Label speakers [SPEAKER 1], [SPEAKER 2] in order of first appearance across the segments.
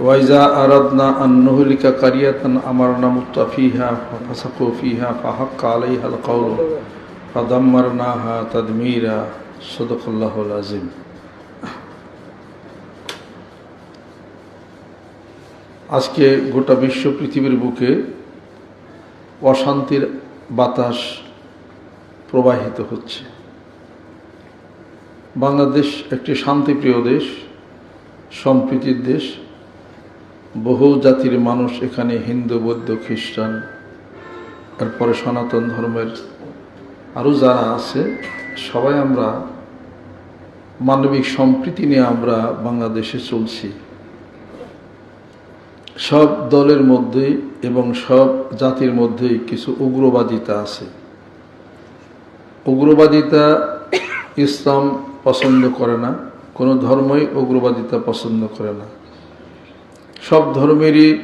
[SPEAKER 1] وإذا أردنا أن نهلك قرية أمرنا متفيها ففسقوا فيها فحق عليها القول فدمرناها تدميرا صدق الله العظيم আজকে গোটা বিশ্ব পৃথিবীর বুকে অশান্তির বাতাস প্রবাহিত হচ্ছে বাংলাদেশ একটি শান্তিপ্রিয় দেশ সম্প্রীতির দেশ বহু জাতির মানুষ এখানে হিন্দু, বৌদ্ধ, খ্রিস্টান এরপরে সনাতন ধর্মের আরও যারা আছে, সবাই আমরা মানবিক সম্প্রীতি নিয়ে আমরা বাংলাদেশে চলছি। সব দলের মধ্যে এবং সব জাতির মধ্যেই কিছু উগ্রবাদিতা আছে। উগ্রবাদিতা ইসলাম পছন্দ করে না, কোনো ধর্মই উগ্রবাদিতা পছন্দ করে না। সব ধর্মেরই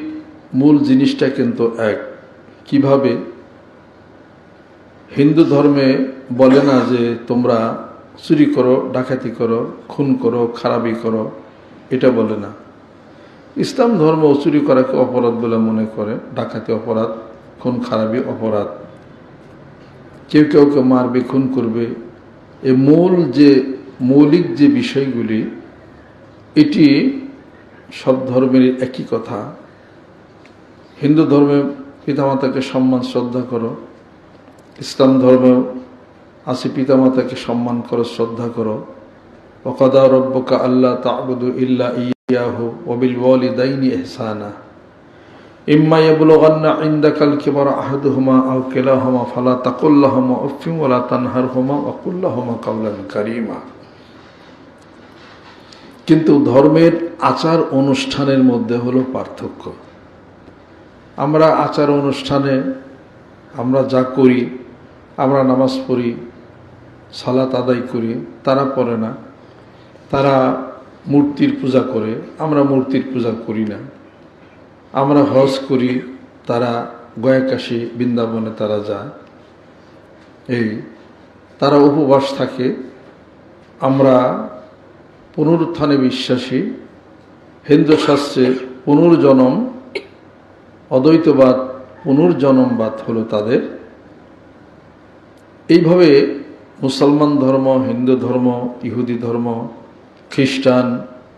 [SPEAKER 1] মূল জিনিসটা কিন্তু এক। কীভাবে? হিন্দু ধর্মে বলে না যে তোমরা চুরি করো, ডাকাতি করো, খুন করো খারাপি করো, এটা বলে না। ইসলাম ধর্ম চুরি করাকে অপরাধ বলে মনে করে, ডাকাতি অপরাধ, খুন খারাপি অপরাধ। কেউ কেউকে মারবে, খুন করবে। এ মূল যে, মৌলিক যে বিষয়গুলি, এটি সব ধর্মের একই কথা। হিন্দু ধর্মে পিতামাতাকে সম্মান, শ্রদ্ধা করো। ইসলাম ধর্মেও আছে পিতামাতাকে সম্মান করো, শ্রদ্ধা করো। ওকদা রব্বকা আল্লাহ তাবুদু ইল্লা ইয়াহু ওবিল ওয়ালিদাইনি ইহসানা। ইম্মা ইয়াবলুগান্না ইনদাকাল কিবারা আহাদুহুমা আও কিলাহুমা ফালা তাকুল্লাহুমা উফফিন ওয়ালা তানহারহুমা ওয়া কুল্লাহুমা কাওলান কারীমা। কিন্তু ধর্মের আচার অনুষ্ঠানের মধ্যে হলো পার্থক্য। আমরা আচার অনুষ্ঠানে আমরা যা করি, আমরা নামাজ পড়ি, সালাত আদায় করি, তারা পড়ে না। তারা মূর্তির পূজা করে, আমরা মূর্তির পূজা করি না। আমরা হজ করি, তারা গয়াকাশি বৃন্দাবনে তারা যায়। এই, তারা উপবাস থাকে। আমরা পুনরুত্থানে বিশ্বাসী হিন্দু শাস্ত্রে পুনর্জনম, অদ্বৈতবাদ পুনর্জনমবাদ হলো তাদের। এইভাবে মুসলমান ধর্ম, হিন্দু ধর্ম, ইহুদি ধর্ম, খ্রিস্টান,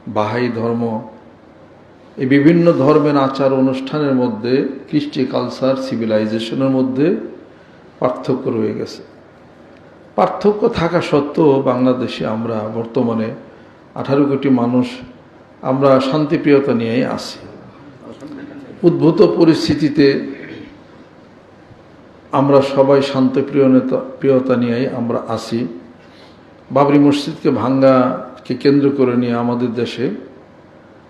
[SPEAKER 1] বাহাই ধর্ম, এই বিভিন্ন ধর্মের আচার অনুষ্ঠানের মধ্যে, কৃষ্টি কালচার, সিভিলাইজেশনের মধ্যে পার্থক্য রয়ে গেছে। পার্থক্য থাকা সত্ত্বেও বাংলাদেশে আমরা বর্তমানে আঠারো কোটি মানুষ আমরা শান্তিপ্রিয়তা নিয়েই আসি উদ্ভূত পরিস্থিতিতে আমরা সবাই শান্তিপ্রিয়তা প্রিয়তা নিয়েই আমরা আছি। বাবরি মসজিদকে ভাঙ্গাকে কেন্দ্র করে নিয়ে আমাদের দেশে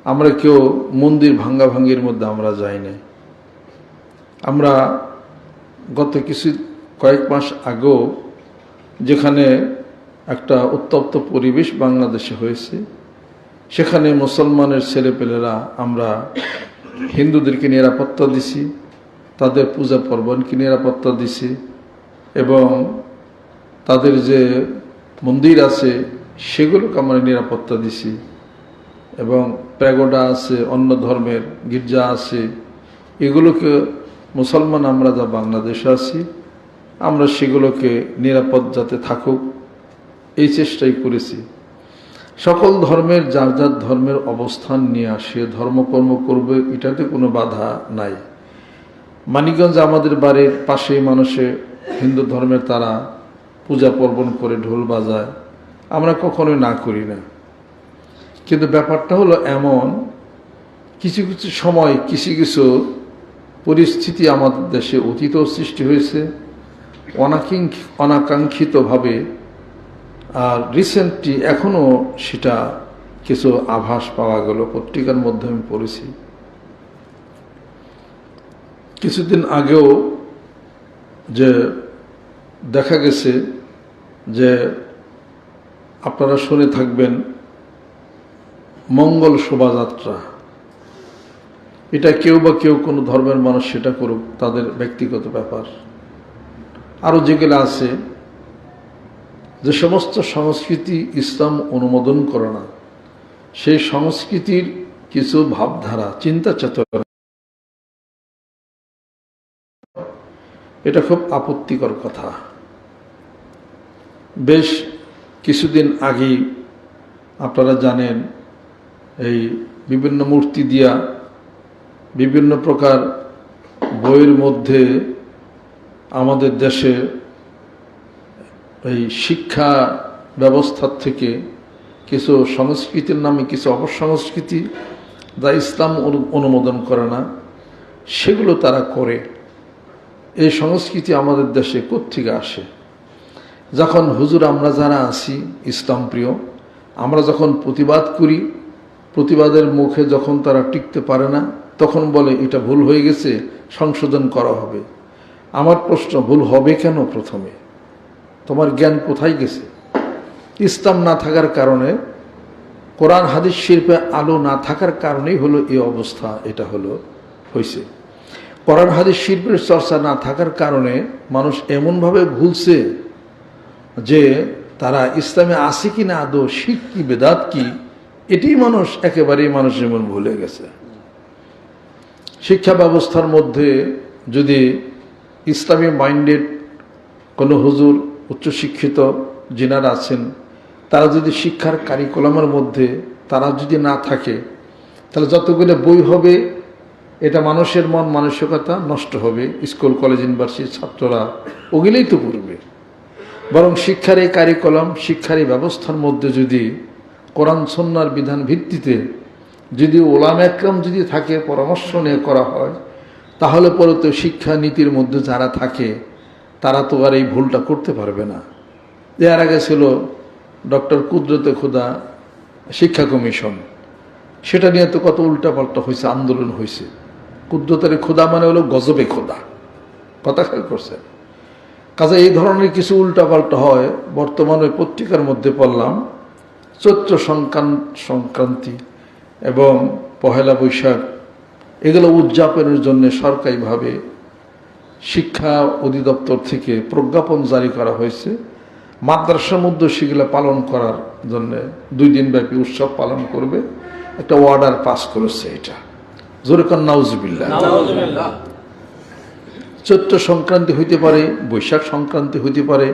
[SPEAKER 1] আমরা কেউ মন্দির ভাঙ্গা ভাঙ্গির মধ্যে আমরা যাই নাই। আমরা গত কিছু কয়েক মাস আগেও যেখানে একটা উত্তপ্ত পরিবেশ বাংলাদেশে হয়েছে। সেখানে মুসলমানের ছেলেপেলেরা আমরা হিন্দুদেরকে নিরাপত্তা দিছি, তাদের পূজা পর্বণকে নিরাপত্তা দিছি এবং তাদের যে মন্দির আছে সেগুলোকে আমরা নিরাপত্তা দিছি এবং প্যাগোডা আছে, অন্য ধর্মের গির্জা আছে, এগুলোকে মুসলমান আমরা যা বাংলাদেশে আছি, আমরা সেগুলোকে নিরাপদ যাতে থাকুক। এই চেষ্টাই করেছি। সকল ধর্মের, যার যার ধর্মের অবস্থান নিয়ে সে ধর্মকর্ম করবে, এটাতে কোনো বাধা নাই। মানিকগঞ্জ আমাদের বাড়ির পাশেই মানুষে হিন্দু ধর্মের তারা পূজা পার্বণ করে, ঢোল বাজায়। আমরা কখনোই না করি না। কিন্তু ব্যাপারটা হলো এমন, কিছু কিছু সময়, কিছু কিছু পরিস্থিতি আমাদের দেশে অতীত সৃষ্টি হয়েছে। অনাকিঙ্ক অনাকাঙ্ক্ষিতভাবে আর রিসেন্টলি এখনও সেটা কিছু আভাস পাওয়া গেল। পত্রিকার মধ্যে আমি পড়েছি। কিছুদিন আগেও যে দেখা গেছে যে আপনারা শুনে থাকবেন মঙ্গল শোভাযাত্রা। এটা কেউ বা কেউ কোনো ধর্মের মানুষ সেটা করুক, তাদের ব্যক্তিগত ব্যাপার। আরও যেগুলো আছে যে সমস্ত সংস্কৃতি ইসলাম অনুমোদন করে না, সেই সংস্কৃতির কিছু ভাবধারা, চিন্তা চেতনা, এটা খুব আপত্তিকর কথা। বেশ কিছুদিন আগেই আপনারা জানেন, এই বিভিন্ন মূর্তি দিয়া বিভিন্ন প্রকার বইয়ের মধ্যে আমাদের দেশে এই শিক্ষা ব্যবস্থার থেকে কিছু সংস্কৃতির নামে কিছু অপসংস্কৃতি যা ইসলাম অনু- অনুমোদন করে না, সেগুলো তারা করে। এই সংস্কৃতি আমাদের দেশে কোত্থেকে আসে? যখন হুজুর আমরা যারা আছি, ইসলাম প্রিয়, আমরা যখন প্রতিবাদ করি, প্রতিবাদের মুখে যখন তারা টিকতে পারে না, তখন বলে, এটা ভুল হয়ে গেছে, সংশোধন করা হবে। আমার প্রশ্ন, ভুল হবে কেন প্রথমে? তোমার জ্ঞান কোথায় গেছে? ইসলাম না থাকার কারণে, কোরআন হাদিস শিল্পে আলো না থাকার কারণেই হলো এই অবস্থা, এটা হলো হয়েছে কোরআন হাদিস শিল্পের চর্চা না থাকার কারণে মানুষ এমনভাবে ভুলছে যে তারা ইসলামে আছে কি না, আদৌ শিখ কি, বেদাত কি এটি মানুষ একেবারেই মানুষ যেমন ভুলে গেছে। শিক্ষা ব্যবস্থার মধ্যে যদি ইসলামী মাইন্ডেড কোনো হুজুর উচ্চশিক্ষিত যিনারা আছেন, তারা যদি শিক্ষার কারিকুলামের মধ্যে তারা যদি না থাকে, তাহলে যতগুলো বই হবে, এটা মানুষের মন মানসিকতা নষ্ট হবে। স্কুল কলেজ ইউনিভার্সিটির ছাত্ররা ওগুলোই তো পড়বে। বরং শিক্ষার এই কারিকুলাম শিক্ষার এই ব্যবস্থার মধ্যে যদি কোরআন সন্ন্যার বিধান ভিত্তিতে যদি ওলাম একরম যদি থাকে, পরামর্শ নিয়ে করা হয়, তাহলে পরে তো শিক্ষা নীতির মধ্যে যারা থাকে তারা তো আর এই ভুলটা করতে পারবে না। এর আগে ছিল ডক্টর কুদরতে খুদা শিক্ষা কমিশন। সেটা নিয়ে তো কত উল্টাপাল্টা হয়েছে আন্দোলন হয়েছে কুদ্রতের খোদা মানে হলো গজবে খোদা কথা খেয়াল করছে কাজে এই ধরনের কিছু উল্টাপাল্টা হয়, বর্তমানে পত্রিকার মধ্যে পড়লাম, চৈত্র সংক্রান্তি এবং পহেলা বৈশাখ, এগুলো উদযাপনের জন্য সরকারিভাবে শিক্ষা অধিদপ্তর থেকে প্রজ্ঞাপন জারি করা হয়েছে। মাদ্রাসার মধ্যে সেগুলো পালন করার জন্য দুই দিনব্যাপী উৎসব পালন করবে। একটা অর্ডার পাস করেছে এটা। জোরেকান নাউজবিল্লা চৈত্র সংক্রান্তি হইতে পারে বৈশাখ সংক্রান্তি হইতে পারে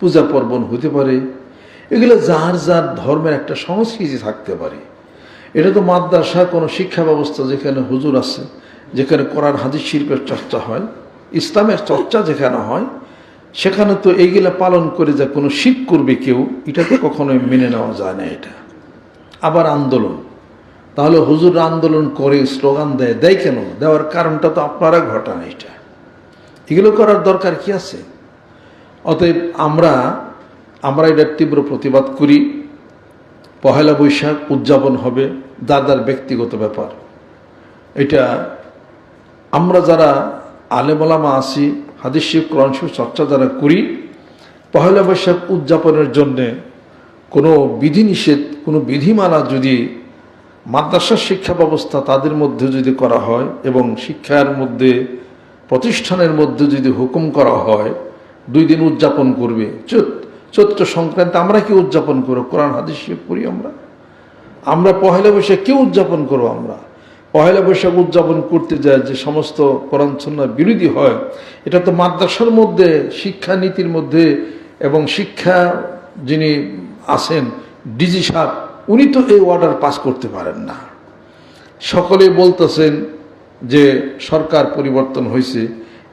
[SPEAKER 1] পূজা পার্বণ হইতে পারে। এগুলো যার যার ধর্মের একটা সংস্কৃতি থাকতে পারে। এটা তো মাদ্রাসা কোনো শিক্ষা ব্যবস্থা যেখানে হুজুর আছে যেখানে কোরআন হাজির শিল্পের চর্চা হয়। ইসলামের চর্চা যেখানে হয়, সেখানে তো এইগুলা পালন করে যা কোনো শিখ করবে কেউ, এটা তো কখনোই মেনে নেওয়া যায় না এটা। আবার আন্দোলন। তাহলে হুজুর আন্দোলন করে, স্লোগান দেয় দেয় কেন? দেওয়ার কারণটা তো আপনারা ঘটান এটা। এগুলো করার দরকার কি আছে? অতএব আমরা আমরা এটার তীব্র প্রতিবাদ করি। পহেলা বৈশাখ উদযাপন হবে দাদার ব্যক্তিগত ব্যাপার। এটা আমরা যারা আলেমলামা আছি হাদিস শিব কোরআন শিব চর্চা যারা করি, পহেলা বৈশাখ উদযাপনের জন্যে কোনো বিধিনিষেধ, কোনো বিধিমালা যদি মাদ্রাসার শিক্ষা ব্যবস্থা তাদের মধ্যে যদি করা হয় এবং শিক্ষার মধ্যে, প্রতিষ্ঠানের মধ্যে যদি হুকুম করা হয়, দুই দিন উদযাপন করবে। চৈত, চৈত্র সংক্রান্তি আমরা কি উদযাপন করব? কোরআন হাদিস করি আমরা? আমরা পহেলা বৈশাখ কি উদযাপন করব আমরা? পহেলা বৈশাখ উদযাপন করতে যায় যে সমস্ত সন্ন্যার বিরোধী হয় এটা তো মাদ্রাসার মধ্যে শিক্ষা নীতির মধ্যে এবং শিক্ষা যিনি আছেন ডিজি সাহেব উনি তো এই অর্ডার পাস করতে পারেন না। সকলেই বলতেছেন যে সরকার পরিবর্তন হয়েছে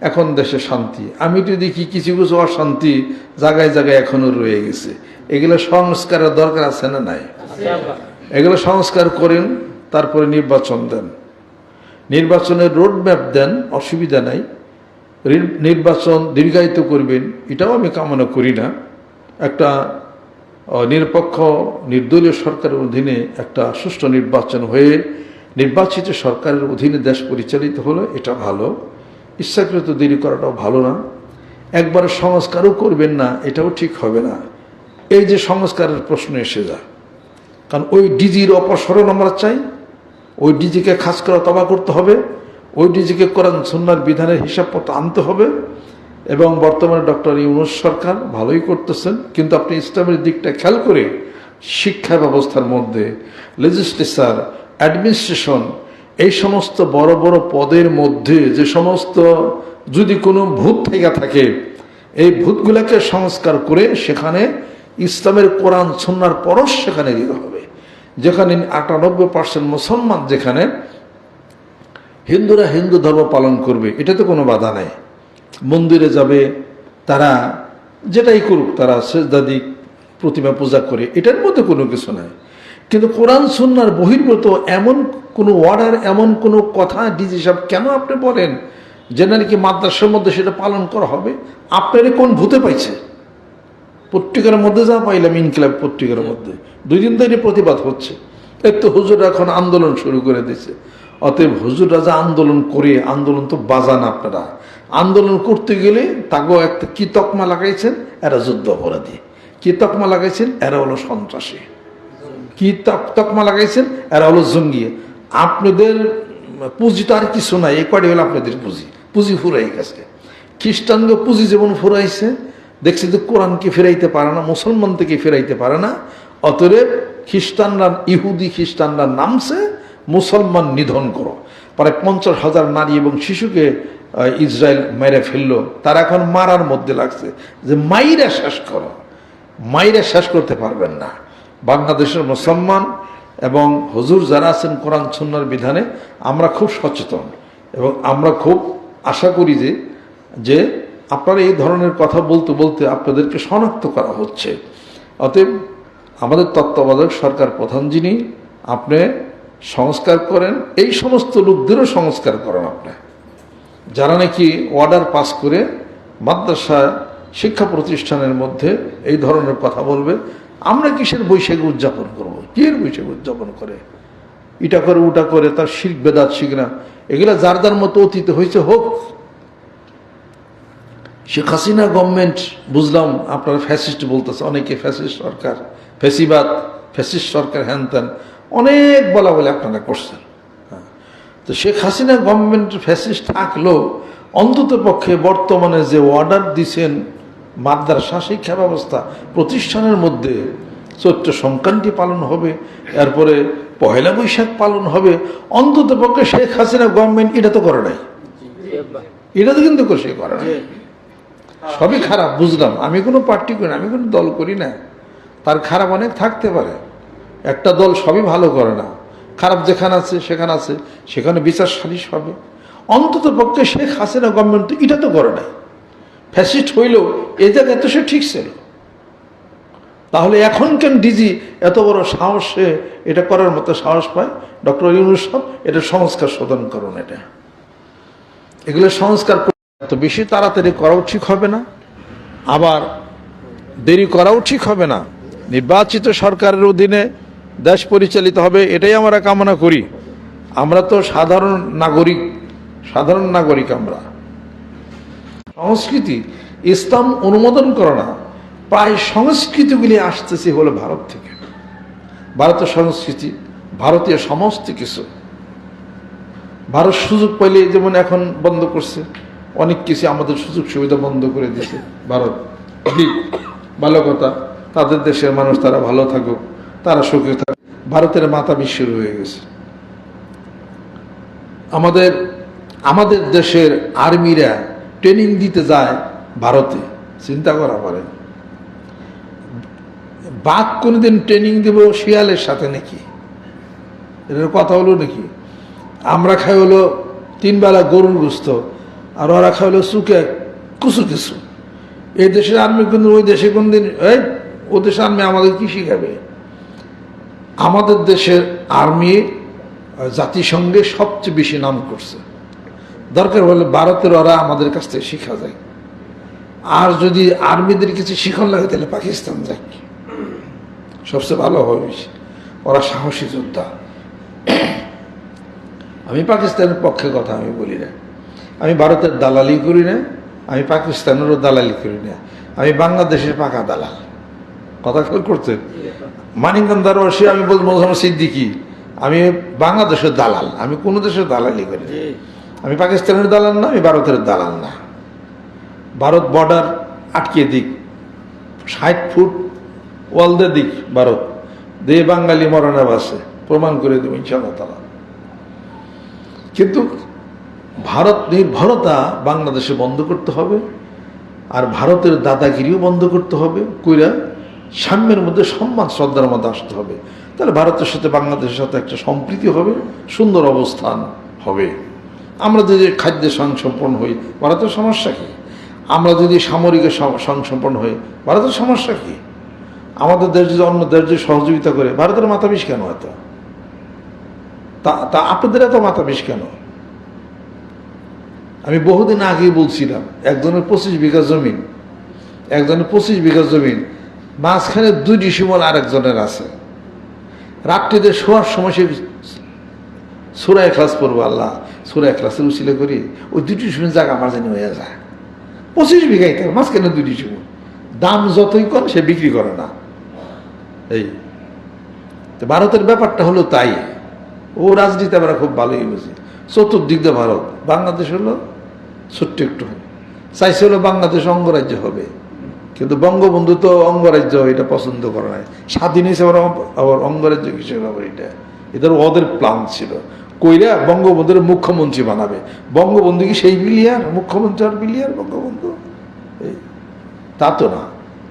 [SPEAKER 1] এখন দেশে শান্তি। আমি তো দেখি কিছু কিছু অশান্তি জায়গায় জায়গায় এখনও রয়ে গেছে। এগুলো সংস্কারের দরকার আছে না নাই? এগুলো সংস্কার করেন তারপরে নির্বাচন দেন। নির্বাচনের রোড ম্যাপ দেন, অসুবিধা নাই। নির্বাচন দীর্ঘায়িত করবেন, এটাও আমি কামনা করি না। একটা নিরপেক্ষ, নির্দলীয় সরকারের অধীনে একটা সুষ্ঠু নির্বাচন হয়ে নির্বাচিত সরকারের অধীনে দেশ পরিচালিত হলো, এটা ভালো। ইচ্ছাকৃত দেরি করাটাও ভালো না। একবার সংস্কারও করবেন না, এটাও ঠিক হবে না। এই যে সংস্কারের প্রশ্ন এসে যায়, কারণ ওই ডিজির অপসরণ আমরা চাই ওই ডিজিকে খাস করে তবা করতে হবে, ওই ডিজিকে কোরআন সন্ন্যার বিধানের হিসাবপত্র আনতে হবে, এবং বর্তমানে ডক্টর ইউনুস সরকার ভালোই করতেছেন, কিন্তু আপনি ইসলামের দিকটা খেয়াল করে শিক্ষা ব্যবস্থার মধ্যে লেজিসলেচার অ্যাডমিনিস্ট্রেশন এই সমস্ত বড় বড় পদের মধ্যে যে সমস্ত যদি কোনো ভূত থেকে থাকে, এই ভূতগুলোকে সংস্কার করে সেখানে ইসলামের কোরআন সন্ন্যার পরশ সেখানে দিতে হবে। যেখানে আটানব্বই পার্সেন্ট মুসলমান যেখানে হিন্দুরা হিন্দু ধর্ম পালন করবে, এটাতে কোনো বাধা নেই। মন্দিরে যাবে, তারা যেটাই করুক, তারা সেজদাদি প্রতিমা পূজা করে, এটার মধ্যে কোনো কিছু নাই। কিন্তু কোরআন, সুন্নার বহির্ভূত এমন কোনো অর্ডার এমন কোনো কথা, ডিজি সাহেব কেন আপনি বলেন যে নাকি মাদ্রাসার মধ্যে সেটা পালন করা হবে? আপনারে কোন ভূতে পাইছে? পত্রিকার মধ্যে যা পাইলাম ইনকিলাব পত্রিকার মধ্যে। দুই দিন ধরে প্রতিবাদ হচ্ছে। এই তো হুজুররা এখন আন্দোলন শুরু করে দিয়েছে। অতএব হুজুররা যা আন্দোলন করে আন্দোলন তো বাজান আপনারা। আন্দোলন করতে গেলে তাকেও একটা কি তকমা লাগাইছেন? এরা যুদ্ধ অপরাধী। কি তকমা লাগাইছেন? এরা হলো সন্ত্রাসী। কি তক- তকমা লাগাইছেন? এরা হলো জঙ্গি। আপনাদের পুঁজি তো আর কিছু নাই। এই কয়টি হলো আপনাদের পুঁজি? পুঁজি ফুরাই গেছে। খ্রিস্টানকে পুঁজি যেমন ফুরাইছে দেখছি যে কোরআনকে ফেরাইতে পারে না, মুসলমান থেকে ফেরাইতে পারে না, অতএব খ্রিস্টানরা, ইহুদি খ্রিস্টানরা নামছে, মুসলমান নিধন করো। প্রায় পঞ্চাশ হাজার নারী এবং শিশুকে ইসরায়েল মেরে ফেলল। তারা এখন মারার মধ্যে লাগছে। যে মাইরা শেষ করো। মাইরা শেষ করতে পারবেন না। বাংলাদেশের মুসলমান এবং হুজুর যারা আছেন কোরআন সুন্নার বিধানে, আমরা খুব সচেতন। এবং আমরা খুব আশা করি যে যে আপনারা এই ধরনের কথা বলতে বলতে আপনাদেরকে শনাক্ত করা হচ্ছে। অতএব আমাদের তত্ত্বাবধায়ক সরকার প্রধান যিনি, আপনি সংস্কার করেন, এই সমস্ত লোকদেরও সংস্কার করেন আপনি। যারা নাকি অর্ডার পাস করে মাদ্রাসা শিক্ষা প্রতিষ্ঠানের মধ্যে এই ধরনের কথা বলবে, আমরা কিসের বৈশাখী উদযাপন করব? কিয়ের বৈশাখী উদযাপন করে? এটা করে, ওটা করে, তার শিখ বেদাত, শিখ না। এগুলা যার যার মতো অতীত হয়েছে হোক শেখ হাসিনা গভর্নমেন্ট বুঝলাম আপনার ফ্যাসিস্ট বলতেছে অনেকে ফ্যাসিস্ট সরকার ফ্যাসিবাদ ফ্যাসিস্ট সরকার হ্যান ত্যান অনেক বলা বলে আপনারা করছেন। হ্যাঁ। তো শেখ হাসিনা গভর্নমেন্ট ফ্যাসিস্ট থাকলেও অন্তত পক্ষে বর্তমানে যে অর্ডার দিছেন মাদ্রাসা শিক্ষা ব্যবস্থা প্রতিষ্ঠানের মধ্যে চৈত্র সংক্রান্তি পালন হবে এরপরে পহেলা বৈশাখ পালন হবে অন্তত পক্ষে শেখ হাসিনা গভর্নমেন্ট এটা তো করে নাই। এটা তো কিন্তু সে করে না সবই খারাপ, বুঝলাম। আমি কোনো পার্টি করি না, আমি কোনো দল করি না। তার খারাপ অনেক থাকতে পারে। একটা দল সবই ভালো করে না। খারাপ যেখানে আছে, সেখানে আছে। সেখানে বিচার সালিশ হবে। অন্তত পক্ষে শেখ হাসিনা গভর্নমেন্ট তো এটা তো করে নাই। ফ্যাসিস্ট হইলেও এ জায়গায় তো সে ঠিক ছিল। তাহলে এখন কেন ডিজি এত বড় সাহসে এটা করার মতো সাহস পায়? ডক্টর ইউনুস এটা সংস্কার শোধন করুন এটা। এগুলো সংস্কার এত বেশি তাড়াতাড়ি করাও ঠিক হবে না। আবার দেরি করাও ঠিক হবে না। নির্বাচিত সরকারের অধীনে দেশ পরিচালিত হবে, এটাই আমরা কামনা করি। আমরা তো সাধারণ নাগরিক সাধারণ নাগরিক আমরা। সংস্কৃতি, ইসলাম অনুমোদন করে না, প্রায় সংস্কৃতিগুলি আসতেছে হলো ভারত থেকে। ভারতের সংস্কৃতি, ভারতীয় সমস্ত কিছু। ভারত সুযোগ পাইলে যেমন এখন বন্ধ করছে অনেক কিছু আমাদের সুযোগ সুবিধা বন্ধ করে দিয়েছে ভারত। ঠিক ভালো কথা, তাদের দেশের মানুষ তারা ভালো থাকুক, তারা সুখে থাকুক। ভারতের মাথা বিশ্বের হয়ে গেছে। আমাদের আমাদের দেশের আর্মিরা ট্রেনিং দিতে যায় ভারতে, চিন্তা করা পারে বাঘ কোনোদিন ট্রেনিং দেব শিয়ালের সাথে নাকি? এটার কথা হলো নাকি? আমরা খাই হলো তিন বেলা গরুর গুস্ত আর ওরা খাই হলো চুকে কুসু কিছু। এই দেশের আর্মি কিন্তু ওই দেশে কোনদিন, এই, ও দেশের আর্মি আমাদের কি শিখাবে? আমাদের দেশের আর্মি জাতিসংঘে সবচেয়ে বেশি নাম করছে। দরকার হলে ভারতের ওরা আমাদের কাছ থেকে শিখা যায়। আর যদি আর্মিদের কিছু শিখন লাগে, তাহলে পাকিস্তান যায় সবচেয়ে ভালো হবে ওরা সাহসী যোদ্ধা। আমি পাকিস্তানের পক্ষে কথা আমি বলি না। আমি ভারতের দালালি করি না, আমি পাকিস্তানেরও দালালি করি না, আমি বাংলাদেশের পাকা দালাল। কথা করছেন? মানিকগঞ্জ দারবাসী আমি বলব, মোহাম্মদ সিদ্দিকি, আমি বাংলাদেশের দালাল, আমি কোনো দেশের দালালি করি। আমি পাকিস্তানের দালাল না, আমি ভারতের দালাল না। ভারত বর্ডার আটকে দিক, ষাট ফুট ওয়াল দিয়ে দিক ভারত। দিয়ে বাঙালি মরণে বাসে প্রমাণ করে দেব ইনশাআল্লাহ তালা কিন্তু ভারত নির্ভরতা বাংলাদেশে বন্ধ করতে হবে, আর ভারতের দাদাগিরিও বন্ধ করতে হবে, কইরা সাম্যের মধ্যে সম্মান, শ্রদ্ধার মধ্যে আসতে হবে। তাহলে ভারতের সাথে বাংলাদেশের সাথে একটা সম্প্রীতি হবে, সুন্দর অবস্থান হবে। আমরা যদি খাদ্যে সংসম্পন্ন হই, ভারতের সমস্যা কি? আমরা যদি সামরিক সংসম্পন্ন হই, ভারতের সমস্যা কি? আমাদের দেশ যদি অন্য দেশ যদি সহযোগিতা করে, ভারতের মাথা বিষ কেন এত? তা আপনাদের এত মাথা বিষ কেন? আমি বহুদিন আগেই বলছিলাম, একজনের পঁচিশ বিঘা জমিন একজনের পঁচিশ বিঘা জমিন মাঝখানে দুই ডিসিমল আরেকজনের আছে। রাত্রিতে শোয়ার সময় সে সুরায় ক্লাস পড়ব, আল্লাহ সুরায় ক্লাসের উচিলে করি, ওই দুটি ডিসিমল জায়গা আমার জানি হয়ে যায়। পঁচিশ বিঘাই তার মাঝখানে দুই ডিসিমল দাম যতই কম সে বিক্রি করে না। এই। তো ভারতের ব্যাপারটা হলো তাই। ও রাজনীতি আমরা খুব ভালোই বুঝি। চতুর্দিক দিয়ে ভারত। বাংলাদেশ হলো ছোট্ট একটু চাইছে হলো বাংলাদেশ অঙ্গরাজ্য হবে। কিন্তু বঙ্গবন্ধু তো অঙ্গরাজ্য এটা পছন্দ করে নাই। স্বাধীন হিসেবে আবার অঙ্গরাজ্য কিসের হবে এটা? এদের ওদের প্ল্যান ছিল। কইরা বঙ্গবন্ধুর মুখ্যমন্ত্রী বানাবে। বঙ্গবন্ধু কি সেই বিলিয়ার? মুখ্যমন্ত্রী আর বিলিয়ার বঙ্গবন্ধু? এই, তা তো না।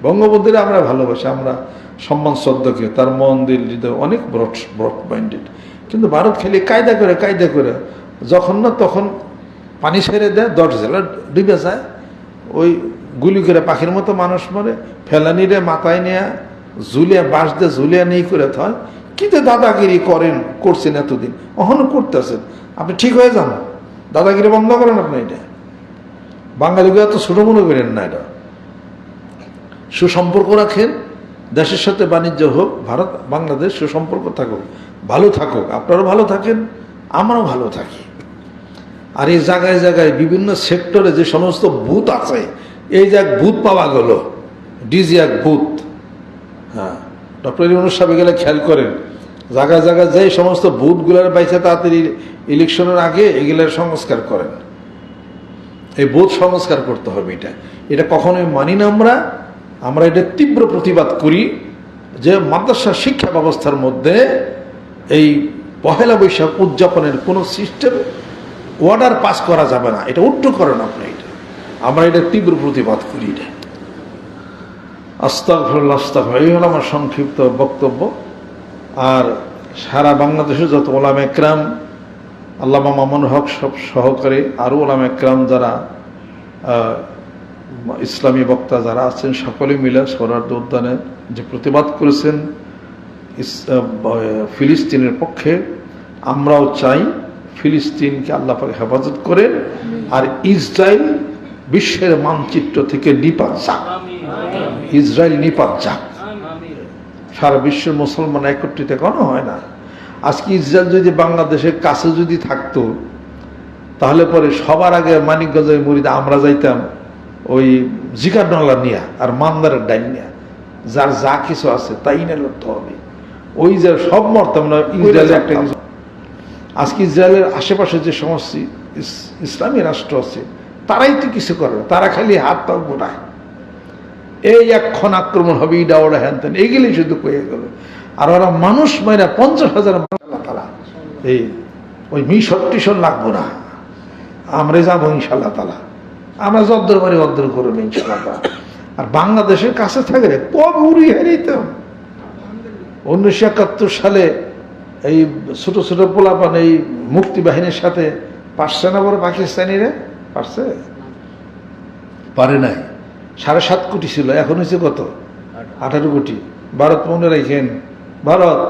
[SPEAKER 1] বঙ্গবন্ধুরে আমরা ভালোবাসি, আমরা সম্মান শ্রদ্ধাকে তার মন, দিল, হৃদয় অনেক ব্রড ব্রড মাইন্ডেড কিন্তু ভারত খেলে কায়দা করে কায়দা করে। যখন না তখন পানি ছেড়ে দেয়, দশ জেলা ডুবে যায়। ওই গুলি করে পাখির মতো মানুষ মরে ফেলানিরে মাথায় নিয়ে ঝুলিয়া, বাঁশ দিয়ে ঝুলিয়া নেই করে থয়। কিন্তু দাদাগিরি করেন, করছেন এতদিন? অহনও করতেছেন। আপনি ঠিক হয়ে যান। দাদাগিরি বন্ধ করেন আপনি এটা। বাঙালিকে এত ছোট মনে করেন না এটা। সুসম্পর্ক রাখেন, দেশের সাথে বাণিজ্য হোক, ভারত, বাংলাদেশ সুসম্পর্ক থাকুক, ভালো থাকুক। আপনারাও ভালো থাকেন, আমরাও ভালো থাকি। আর এই জায়গায় জায়গায় বিভিন্ন সেক্টরে যে সমস্ত বুথ আছে, এই যে এক বুথ পাওয়া গেল, ডিজি এক বুথ হ্যাঁ ডক্টর ইমনুর সাহেব গেলে খেয়াল করেন। জায়গায় জায়গায় যে সমস্ত বুথগুলোর বাইছে তাড়াতাড়ি ইলেকশনের আগে এগুলোর সংস্কার করেন। এই বোধ সংস্কার করতে হবে এটা। এটা কখনোই মানি না আমরা। আমরা এটা তীব্র প্রতিবাদ করি যে মাদ্রাসা শিক্ষা ব্যবস্থার মধ্যে এই পহেলা বৈশাখ উদযাপনের কোনো সিস্টেম অর্ডার পাস করা যাবে না। এটা উল্টো করেন আপনি এটা। আমরা এটা তীব্র প্রতিবাদ করি এটা। আস্তাগফিরুল্লাহ আস্তাগফিরুল্লাহ। এই হলো আমার সংক্ষিপ্ত বক্তব্য। আর সারা বাংলাদেশে যত ওলাম একরাম, আল্লামা মামুন হক সব সহকারে আরও ওলাম একরাম যারা ইসলামী বক্তা যারা আছেন, সকলে মিলে সরার্দ উদ্যানে যে প্রতিবাদ করেছেন ফিলিস্তিনের পক্ষে, আমরাও চাই ফিলিস্তিনকে আল্লাহ পাকে হেফাজত করে আর ইসরায়েল বিশ্বের মানচিত্র থেকে নিপাত যাক। ইসরায়েল নিপাত যাক। সারা বিশ্বের মুসলমান একত্রিত কেন হয় না? আজকে ইসরায়েল যদি বাংলাদেশের কাছে যদি থাকতো তাহলে পরে সবার আগে মানিকগঞ্জের মুড়িতে আমরা যাইতাম ওই জিকার ডলা নিয়া আর মান্দারের ডাইন নিয়া। যার যা কিছু আছে তাই নিয়ে লড়তে হবে। ওই যে সব মরতাম না ইসরায়েলের একটা কিছু আজকে ইসরায়েলের আশেপাশে যে সমস্ত ইস- ইসলামী রাষ্ট্র আছে, তারাই তো কিছু করে না। তারা খালি হাত পাও গোটায়। এই এক্ষণ আক্রমণ হবে, ইডা ওরা হ্যান ত্যান এগুলি শুধু কয়ে গেল। আর ওরা মানুষ মাইরা পঞ্চাশ হাজার তালা এই, ওই মিশর টিশর লাগবো না। আমরা যাব ইনশাল্লাহ তালা আমরা যদ্দর পারি অদ্দর করব ইনশাল্লাহ তালা আর বাংলাদেশের কাছে থাকলে কবে উড়ি হারিতাম উনিশশো একাত্তর সালে এই ছোট ছোট পোলাপান এই মুক্তি বাহিনীর সাথে পারছে না বড় পাকিস্তানিরা? পারছে? পারে নাই। সাড়ে সাত কোটি ছিল এখন হয়েছে কত? আঠারো। কোটি। ভারত মনে রাখেন ভারত